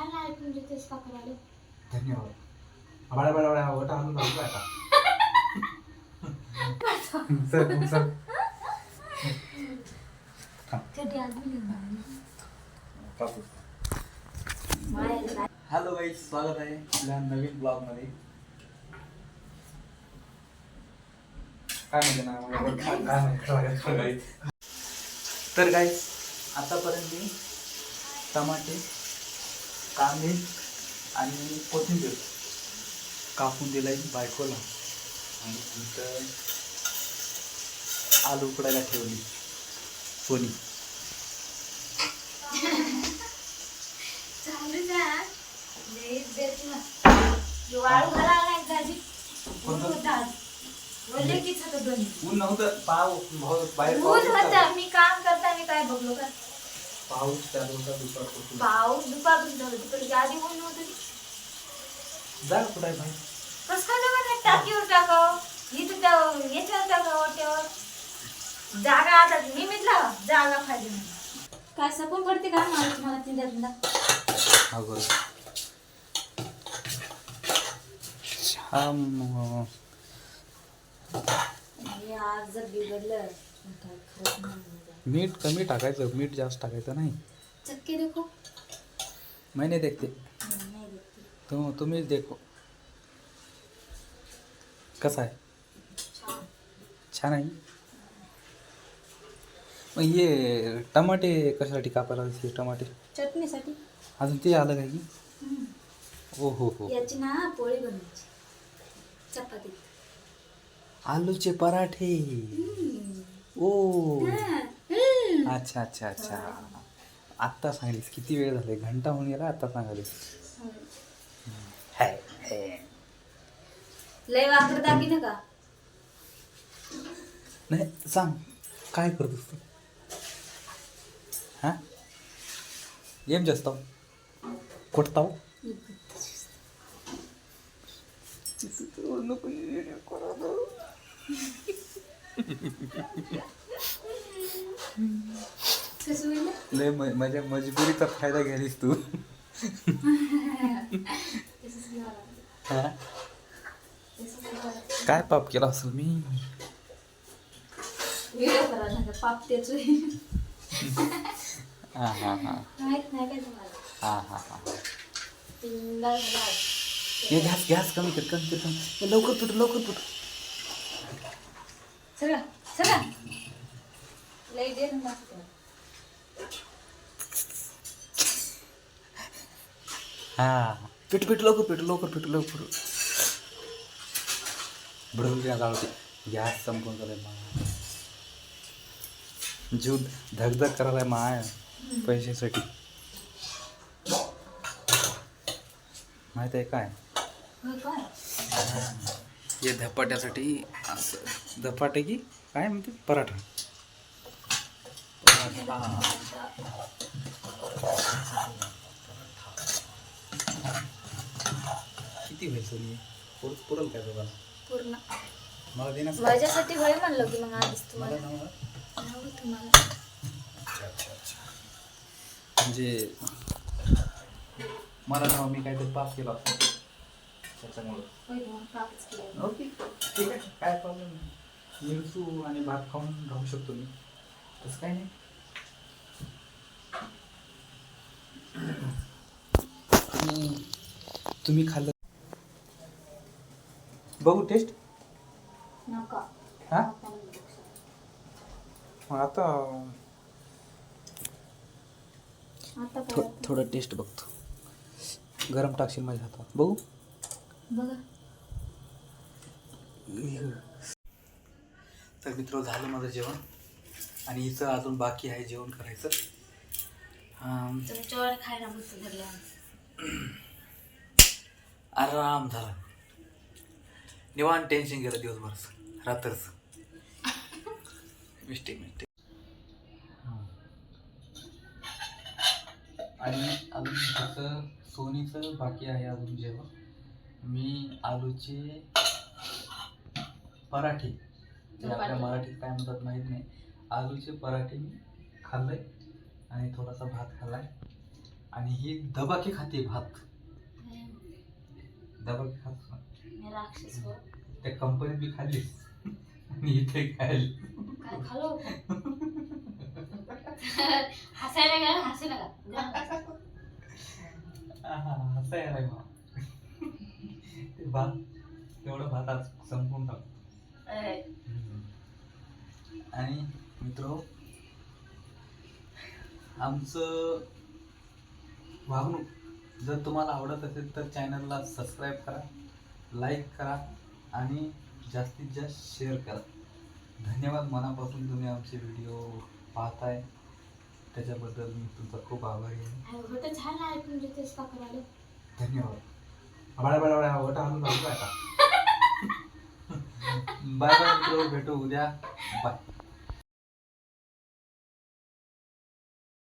छान ऐकून देतेस का करायला धन्यवाद. बळा बळा बळा ओटा आणून लागला आता. Sir sir. कापू माया हॅलो गाई स्वागत आहे आपल्या नवीन ब्लॉगमध्ये काय म्हणजे ना? तर काय आतापर्यंत मी टमाटे कांदे आणि कोथिंबीर. कापून दिलाय बायकोला. आणि नंतर आलू उकडायला ठेवली. सोनी. ऊन नव्हतं. पाव भाऊ बाहेर मी काम करताना काय बघलो का? पाऊस चालू होता दुपारपासून. पाऊस दुपारून झालं तिकडे आधी ऊन नव्हतं जा कुठं आहे बाहेर. कसं काय जमत टाकीवर टाकाव. इथं त्या याच्यावर टाकावं वाट्यावर. जागा आता निमितला जागा पाहिजे नाही. काय सपून पडते का? मला तुम्हाला तिथे धंदा हा बरं छान हे आज जर बिघडलं मीठ कमी टाकायचं मीठ जास्त टाकायचं नाही. चक्के देखो. मैंने देखते. नाही देखते. तो तुम्हीच देखो. कसा आहे छान. आहे. मग हे टमाटे कशासाठी कापायला हे टमाटे? चटणीसाठी. अजून ते आलं काय की. ओ हो हो. याची ना पोळी बनवायची. चपाती. आलूचे पराठे. ओ अच्छा अच्छा अच्छा आत्ता सांगलीस किती वेळ झाले घंटा होऊन गेला आत्ता सांगालीस हाय हाय. लय वाकर दागिने का नाही सांग काय करतोस तू हा ఏం చేస్తావు కొడతావు कसं होईल लय माझ्या मजबुरीचा फायदा घ्यालीस तू. हा. काय पाप केला असेल मी पाप तेच. हा हा हा हा हा हा. हे गॅस गॅस कमी कर कमी कर लवकर तुट लवकर तुट ना दाखवते. हा. पीठ पीठ लवकर पीठ लवकर पीठ लवकर बडबड गॅस आवडते गॅस संपून झालाय मा. जीव धगधग करायला माय पैशासाठी. माहीत आहे काय? हे धपाट्यासाठी असं. धपाटे की? काय म्हणते? पराठा. किती होईल सोनी? पुर पुरल काय तुम्हाला पूर्ण. मला देणार? माझ्यासाठी होय म्हणलं की मग आधीच मला तुम्हाला ना मला नको तुम्हाला. अच्छा अच्छा अच्छा. म्हणजे मला ना मी काहीतरी पाप केला असतो. त्याच्यामुळं. होय मग पापच केलं. ओके. ठीक आहे. काय प्रॉब्लेम नाही. मिरचू आणि भात खाऊन राहू शकतो मी. तसं काय नाही. आणि तुम्ही खाल्लं. बघू टेस्ट हा? आता. मग थो थोडं टेस्ट बघतो. गरम टाकशील माझ्या हातात. बघू. तर मित्र झालं माझं जेवण. आणि इथं अजून बाकी आहे जेवण करायचं. खायला आराम झाला. निवांत टेन्शन गेलं दिवसभर. रात्रच. Mistake mistake. आणि अजून फक्त सोनीचं बाकी आहे अजून जेवण मी आलूचे पराठे. ते आपल्या. मराठीत काय म्हणतात माहीत नाही. आलूचे पराठे मी खाल्लंय आणि थोडासा भात खाल्लाय. आणि ही दबाके खाते भात. दबाके खात. मी हो. त्या कंपनीत बी खाल्लीस आणि इथे खायली. हसायला गेला ते भात तेवढं भात आज संपून टाक. अरे, आणि मित्र आमचं वागणूक जर तुम्हाला आवडत असेल तर चॅनलला सबस्क्राईब करा लाईक करा आणि जास्तीत जास्त शेअर करा. धन्यवाद. मनापासून तुम्ही आमचे व्हिडिओ पाहताय. त्याच्याबद्दल मी तुमचा खूप आभारी आहे. छान तुमचे धन्यवाद. बडा बडा बडा वटा आणून बाय बाय मित्र. भेटू उद्या. बाय.